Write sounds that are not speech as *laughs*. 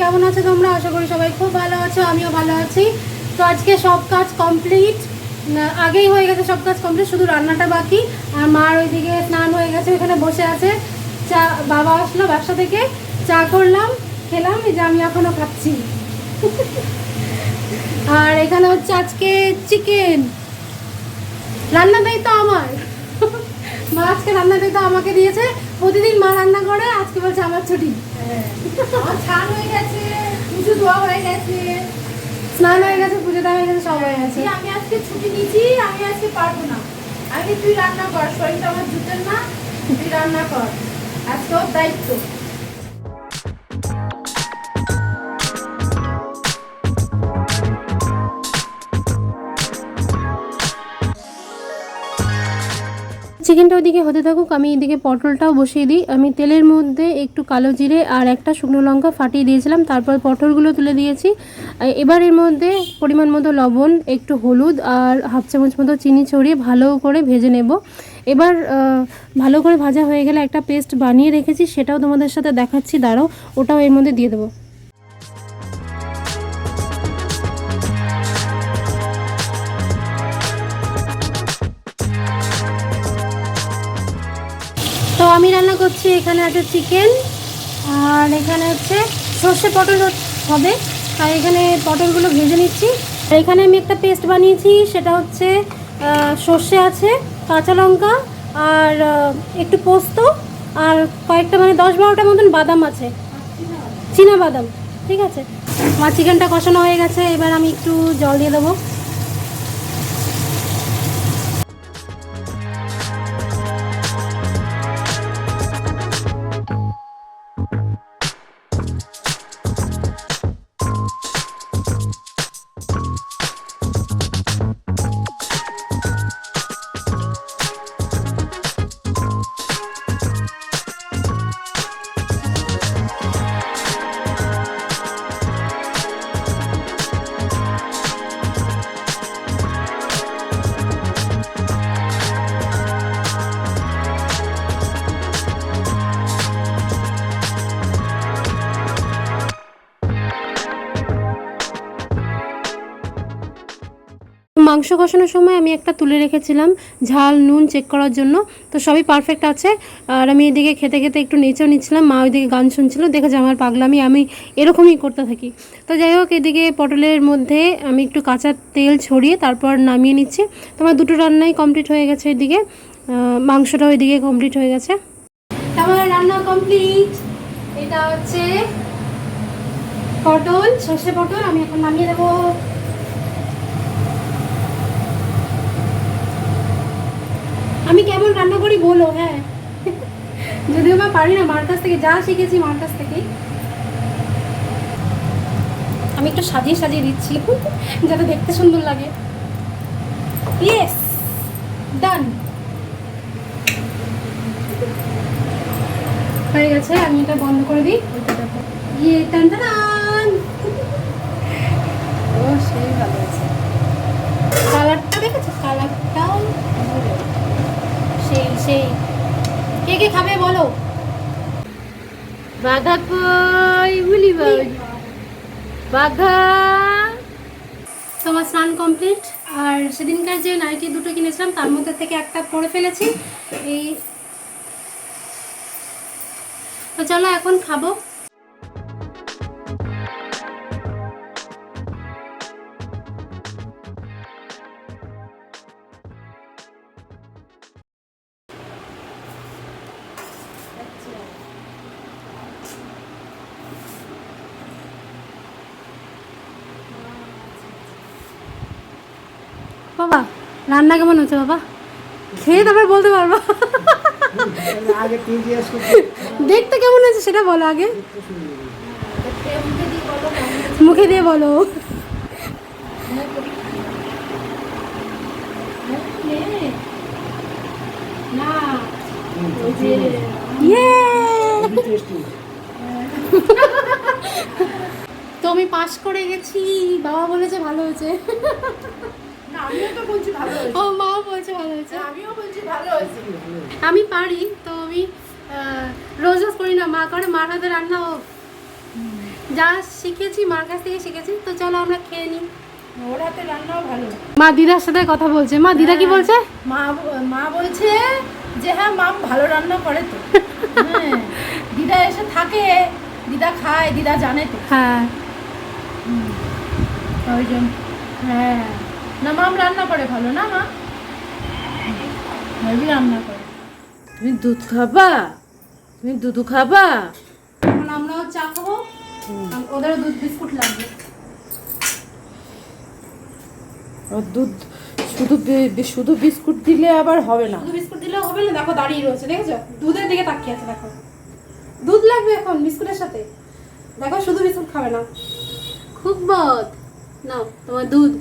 কেমন আছো তোমরা? আশা করি সবাই খুব ভালো আছো, আমিও ভালো আছি। তো আজকে সব কাজ কমপ্লিট আগেই হয়ে গেছে সব কাজ কমপ্লিট শুধু রান্নাটা বাকি। আর মার ওইদিকে স্নান হয়ে গেছে ওখানে বসে আছে। চা, বাবা আসলো ব্যবসা থেকে। চা করলাম, খেলাম, এই যে আমি এখনও খাচ্ছি। আর এখানে হচ্ছে আজকে চিকেন রান্না দায়িত্ব আমার। মা আজকে রান্না দায়িত্ব আমাকে দিয়েছে। প্রতিদিন মা রান্না করে আজকে বলছে আমার ছুটি। আমার ছান হয়ে গেছে পুজো ধোয়া হয়ে গেছে। স্নান হয়ে গেছে পুজো দেওয়া হয়ে গেছে সব হয়ে গেছে। আমি আজকে ছুটি নিয়েছি আমি আজকে পারব না। আমি তুই রান্না কর শরীরটা আমার জুতের না তুই রান্না কর। আজকে ওর দায়িত্ব। চিকেনটা ওইদিকে হতে থাকুক, আমি এদিকে পটলটাও বসিয়ে দিই। আমি তেলের মধ্যে একটু কালো জিরে আর একটা শুকনো লঙ্কা ফাটিয়ে দিয়েছিলাম, তারপর পটলগুলো তুলে দিয়েছি। এবার এর মধ্যে পরিমাণ মতো লবণ, একটু হলুদ আর হাফ চামচ মতো চিনি ছড়িয়ে ভালো করে ভেজে নেব। এবার ভালো করে ভাজা হয়ে গেলে একটা পেস্ট বানিয়ে রেখেছি, সেটাও তোমাদের সাথে দেখাচ্ছি। দাঁড়াও, ওটাও এর মধ্যে দিয়ে দেবো। আমি রান্না করছি, এখানে আছে চিকেন আর এখানে হচ্ছে সর্ষে পটল হবে। আর এখানে পটলগুলো ভেজে নিচ্ছি। এখানে আমি একটা পেস্ট বানিয়েছি, সেটা হচ্ছে সর্ষে আছে, কাঁচা লঙ্কা, আর একটু পোস্ত, আর কয়েকটা মানে দশ বারোটা মতন বাদাম আছে। চীনা বাদাম। ঠিক আছে? আমার চিকেনটা কষানো হয়ে গেছে, এবার আমি একটু জল দিয়ে দেবো। মাংস কষানোর সময় আমি একটা তুলে রেখেছিলাম। ঝাল, নুন চেক করার জন্য। তো সবই পারফেক্ট আছে। আর আমি এদিকে খেতে খেতে একটু নেচেও নিচ্ছিলাম, মা ওইদিকে গান শুনছিল। দেখেছে আমার পাগলামি, আমি এরকমই করতে থাকি। তো যাই হোক, এদিকে পটলের মধ্যে আমি একটু কাঁচা তেল ছড়িয়ে তারপর নামিয়ে নিচ্ছি। তো আমার দুটো রান্নাই কমপ্লিট হয়ে গেছে এদিকে। মাংসটাও এদিকে কমপ্লিট হয়ে গেছে। আমার রান্না কমপ্লিট এটা হচ্ছে পটল, সর্ষে পটল। আমি এখন নামিয়ে দেবো। আমি কেমন রান্না করি, বলো হ্যাঁ। যদিও বা পারি না, মার কাছ থেকে যা শিখেছি মার কাছ থেকেই। আমি একটু সাজিয়ে সাজিয়ে দিচ্ছি, যাতে দেখতে সুন্দর লাগে। ইয়েস ডান হয়ে গেছে, আমি এটা বন্ধ করে দিই। ইয়ে টান টান ও সেই ভালো আছে কালারটা দেখেছ কালারটাও সেই সেই কে কে খাবে বলো? বাঘা কই বলি বাঘা। তোমার স্নান কমপ্লিট আর সেদিনকার যে নাইটি দুটো কিনেছিলাম তার মধ্যে থেকে একটা পরে ফেলেছি। এই তো চলো এখন খাব। বাবা রান্না কেমন হচ্ছে বাবা? খেয়ে তারপর বলতে পারব। দেখতে কেমন হয়েছে সেটা বলো আগে। মুখে দিয়ে বলো। *laughs* তো আমি পাস করে গেছি বাবা বলেছে ভালো হয়েছে। না আমিও তো বলছি ভালো ও মাও বলছে ভালো হয়েছে। আমিও বলছি ভালো হয়েছে। আমি পারি তো আমি রোজ রোজ করি না। মা করে মার হাতে রান্না ও। যা শিখেছি মার কাছ থেকে শিখেছি। তো চলো আমরা খেয়ে নিই ওর হাতে রান্নাও ভালো। মা দিদার সাথে কথা বলছে। মা দিদা কি বলছে? মা মা বলছে যে হ্যাঁ মাম ভালো রান্না করে তো। হ্যাঁ। দিদা এসে থাকে। দিদা খায় দিদা জানে তো। হ্যাঁ। ওই জন্য। হ্যাঁ। না মাম রান্না করে ভালো না মা? হেভি রান্না করে। তুমি দুধ খাবা? তুমি দুধ খাবা? এখন আমরাও চা খাব। ওদেরও দুধ বিস্কুট লাগবে। আর দুধ শুধু শুধু বিস্কুট দিলে আবার হবে না। শুধু বিস্কুট দিলেও হবে না দেখো দাঁড়িয়ে রয়েছে দেখেছ? দুধের দিকে তাকিয়ে আছে দেখো। দুধ লাগবে এখন বিস্কুটের সাথে। দেখো শুধু বিস্কুট খাবে না। খুব বদ নাও তোমার দুধ।